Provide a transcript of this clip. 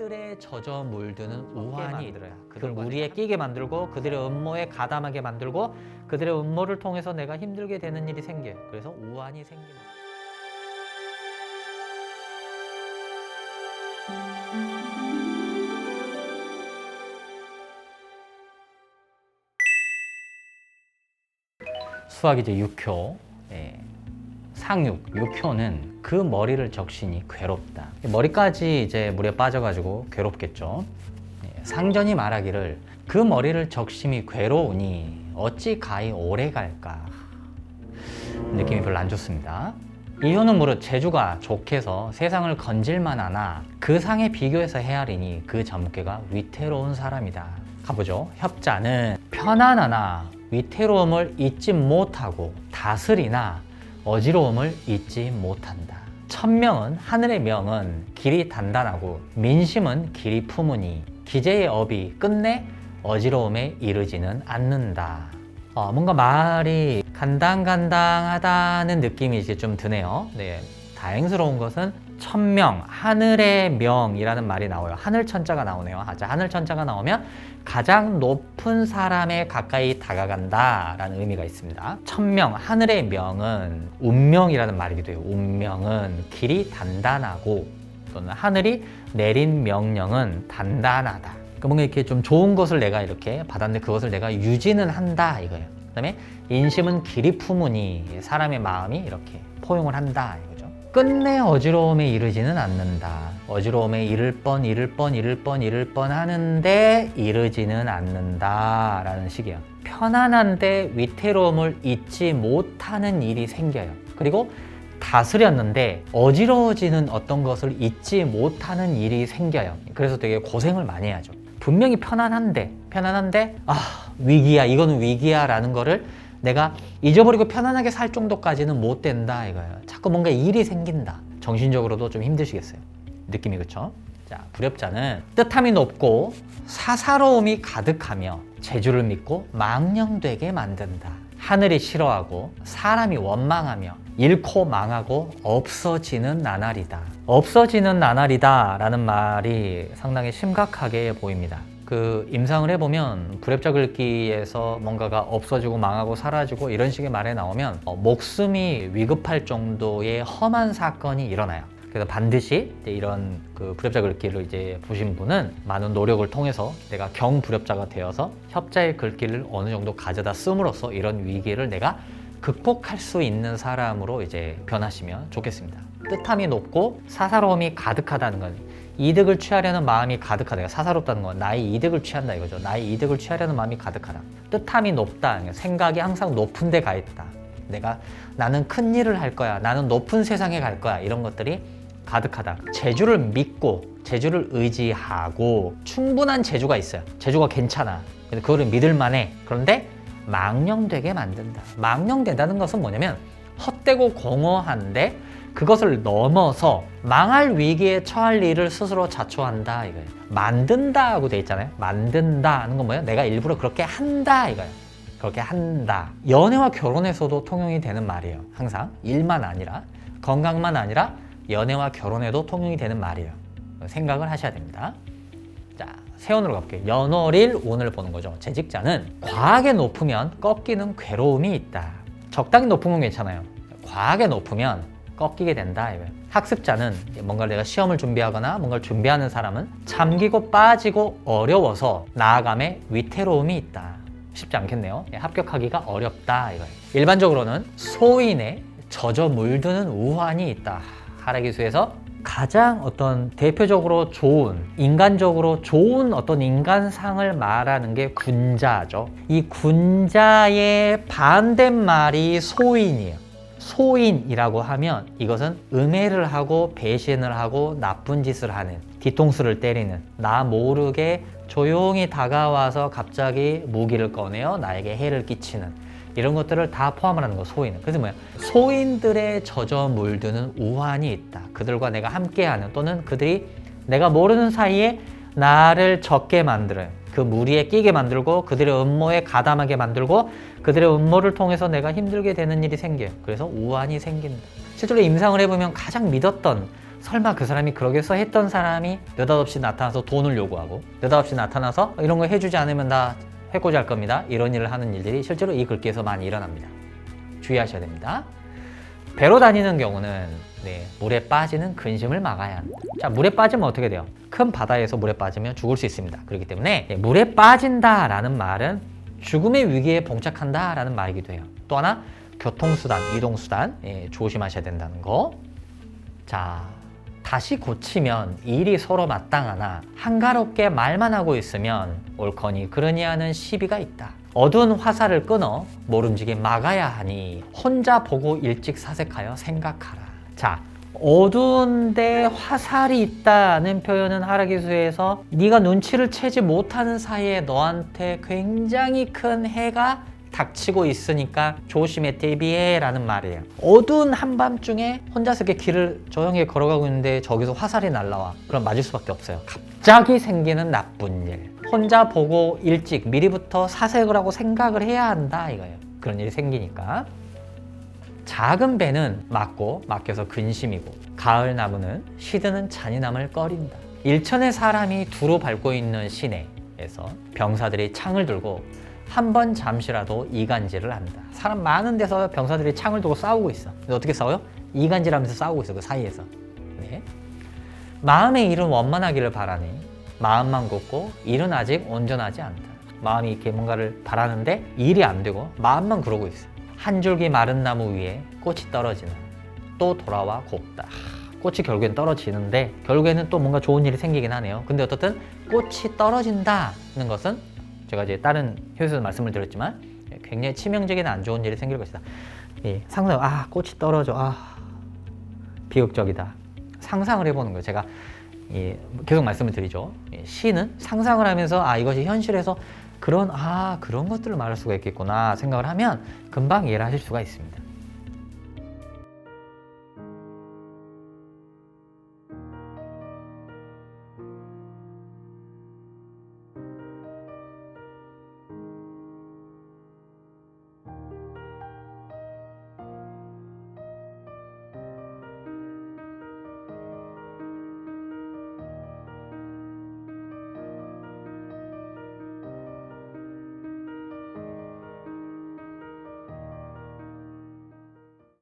소인들의 젖어 물드는 우환이 있더라. 그들 무리에 끼게 만들고 그들의 음모에 가담하게 만들고 그들의 음모를 통해서 내가 힘들게 되는 일이 생겨요. 그래서 우환이 생기는. 수학 이제 6교 예, 상육 6교는 그 머리를 적시니 괴롭다. 머리까지 이제 물에 빠져가지고 괴롭겠죠. 예, 상전이 말하기를 그 머리를 적심이 괴로우니 어찌 가히 오래 갈까 느낌이 별로 안 좋습니다. 이효는 무릇 재주가 좋게서 세상을 건질만하나 그 상에 비교해서 헤아리니 그 점괘가 위태로운 사람이다. 가보죠. 협자는 편안하나 위태로움을 잊지 못하고 다스리나 어지러움을 잊지 못한다. 천명은 하늘의 명은 길이 단단하고 민심은 길이 품으니 기재의 업이 끝내 어지러움에 이르지는 않는다. 어, 뭔가 말이 간당간당하다는 느낌이 이제 좀 드네요. 네. 다행스러운 것은 천명, 하늘의 명이라는 말이 나와요. 하늘 천자가 나오네요. 하늘 천자가 나오면 가장 높은 사람에 가까이 다가간다라는 의미가 있습니다. 천명, 하늘의 명은 운명이라는 말이기도 해요. 운명은 길이 단단하고 또는 하늘이 내린 명령은 단단하다. 그러니까 뭔가 이렇게 좀 좋은 것을 내가 이렇게 받았는데 그것을 내가 유지는 한다 이거예요. 그다음에 인심은 길이 품으니 사람의 마음이 이렇게 포용을 한다 이거죠. 끝내 어지러움에 이르지는 않는다. 어지러움에 이를 뻔, 이를 뻔, 이를 뻔, 이를 뻔 하는데 이르지는 않는다 라는 식이에요. 편안한데 위태로움을 잊지 못하는 일이 생겨요. 그리고 다스렸는데 어지러워지는 어떤 것을 잊지 못하는 일이 생겨요. 그래서 되게 고생을 많이 해야죠. 분명히 편안한데, 편안한데, 아, 위기야, 이거는 위기야 라는 거를 내가 잊어버리고 편안하게 살 정도까지는 못 된다 이거예요. 자꾸 뭔가 일이 생긴다. 정신적으로도 좀 힘드시겠어요. 느낌이 그렇죠? 자, 불협자는 뜻함이 높고 사사로움이 가득하며 재주를 믿고 망령되게 만든다. 하늘이 싫어하고 사람이 원망하며 잃고 망하고 없어지는 나날이다. 없어지는 나날이다 라는 말이 상당히 심각하게 보입니다. 그 임상을 해보면 불협자 글귀에서 뭔가가 없어지고 망하고 사라지고 이런 식의 말에 나오면 어, 목숨이 위급할 정도의 험한 사건이 일어나요. 그래서 반드시 이런 그 불협자 글귀를 이제 보신 분은 많은 노력을 통해서 내가 경불협자가 되어서 협자의 글귀를 어느 정도 가져다 씀으로써 이런 위기를 내가 극복할 수 있는 사람으로 이제 변하시면 좋겠습니다. 뜻함이 높고 사사로움이 가득하다는 건 이득을 취하려는 마음이 가득하다. 그러니까 사사롭다는 건 나의 이득을 취한다 이거죠. 나의 이득을 취하려는 마음이 가득하다. 뜻함이 높다. 그러니까 생각이 항상 높은 데 가 있다. 내가 나는 큰 일을 할 거야. 나는 높은 세상에 갈 거야. 이런 것들이 가득하다. 재주를 믿고 재주를 의지하고 충분한 재주가 있어요. 재주가 괜찮아. 그래서 그거를 믿을 만해. 그런데 망령되게 만든다. 망령된다는 것은 뭐냐면 헛되고 공허한데 그것을 넘어서 망할 위기에 처할 일을 스스로 자초한다 이거예요. 만든다고 돼 있잖아요. 만든다 하는 건 뭐예요? 내가 일부러 그렇게 한다 이거예요. 그렇게 한다. 연애와 결혼에서도 통용이 되는 말이에요. 항상 일만 아니라 건강만 아니라 연애와 결혼에도 통용이 되는 말이에요. 생각을 하셔야 됩니다. 자, 세원으로 가볼게요. 연월일 운을 보는 거죠. 재직자는 과하게 높으면 꺾이는 괴로움이 있다. 적당히 높은 건 괜찮아요. 과하게 높으면 꺾이게 된다. 학습자는 뭔가 내가 시험을 준비하거나 뭔가를 준비하는 사람은 잠기고 빠지고 어려워서 나아감에 위태로움이 있다. 쉽지 않겠네요. 예, 합격하기가 어렵다. 이거예요. 일반적으로는 소인의 젖어 물드는 우환이 있다. 하라기수에서 가장 어떤 대표적으로 좋은 인간적으로 좋은 어떤 인간상을 말하는 게 군자죠. 이 군자의 반대말이 소인이에요. 소인이라고 하면 이것은 음해를 하고 배신을 하고 나쁜 짓을 하는 뒤통수를 때리는 나 모르게 조용히 다가와서 갑자기 무기를 꺼내어 나에게 해를 끼치는 이런 것들을 다 포함을 하는 거 소인은 그래서 뭐야? 소인들의 젖어 물드는 우환이 있다. 그들과 내가 함께하는 또는 그들이 내가 모르는 사이에 나를 적게 만들어요 그 무리에 끼게 만들고 그들의 음모에 가담하게 만들고 그들의 음모를 통해서 내가 힘들게 되는 일이 생겨요 그래서 우환이 생긴다 실제로 임상을 해보면 가장 믿었던 설마 그 사람이 그러겠어 했던 사람이 느닷없이 나타나서 돈을 요구하고 느닷없이 나타나서 이런 거 해주지 않으면 나 해코지할 겁니다. 이런 일을 하는 일들이 실제로 이 글귀에서 많이 일어납니다. 주의하셔야 됩니다. 배로 다니는 경우는 네, 물에 빠지는 근심을 막아야 합니다. 자, 물에 빠지면 어떻게 돼요? 큰 바다에서 물에 빠지면 죽을 수 있습니다. 그렇기 때문에 네, 물에 빠진다라는 말은 죽음의 위기에 봉착한다라는 말이기도 해요. 또 하나 교통수단, 이동수단 예, 조심하셔야 된다는 거. 자, 다시 고치면 일이 서로 마땅하나 한가롭게 말만 하고 있으면 옳거니 그러니 하는 시비가 있다. 어두운 화살을 끊어 모름지기 막아야 하니 혼자 보고 일찍 사색하여 생각하라. 자, 어두운데 화살이 있다는 표현은 하라기수에서 네가 눈치를 채지 못하는 사이에 너한테 굉장히 큰 해가 닥치고 있으니까 조심해 대비해 라는 말이에요. 어두운 한밤중에 혼자서 이렇게 길을 조용히 걸어가고 있는데 저기서 화살이 날라와. 그럼 맞을 수밖에 없어요. 갑자기 생기는 나쁜 일 혼자 보고 일찍 미리부터 사색을 하고 생각을 해야 한다 이거예요 그런 일이 생기니까 작은 배는 막고 막혀서 근심이고 가을 나무는 시드는 잔인함을 꺼린다. 일천의 사람이 두루 밟고 있는 시내에서 병사들이 창을 들고 한 번 잠시라도 이간질을 한다. 사람 많은 데서 병사들이 창을 들고 싸우고 있어. 어떻게 싸워요? 이간질하면서 싸우고 있어 그 사이에서. 네. 마음의 일은 원만하기를 바라니 마음만 굽고 일은 아직 온전하지 않다. 마음이 이렇게 뭔가를 바라는데 일이 안 되고 마음만 그러고 있어. 한 줄기 마른 나무 위에 꽃이 떨어지는 또 돌아와 곱다. 하, 꽃이 결국엔 떨어지는데 결국에는 또 뭔가 좋은 일이 생기긴 하네요. 근데 어떻든 꽃이 떨어진다는 것은 제가 이제 다른 효에서 말씀을 드렸지만 굉장히 치명적인 안 좋은 일이 생길 것이다. 예, 상상 아 꽃이 떨어져 아 비극적이다. 상상을 해보는 거예요. 제가 예, 계속 말씀을 드리죠. 예, 시는 상상을 하면서 아 이것이 현실에서 그런 아 그런 것들을 말할 수가 있겠구나 생각을 하면 금방 이해를 하실 수가 있습니다.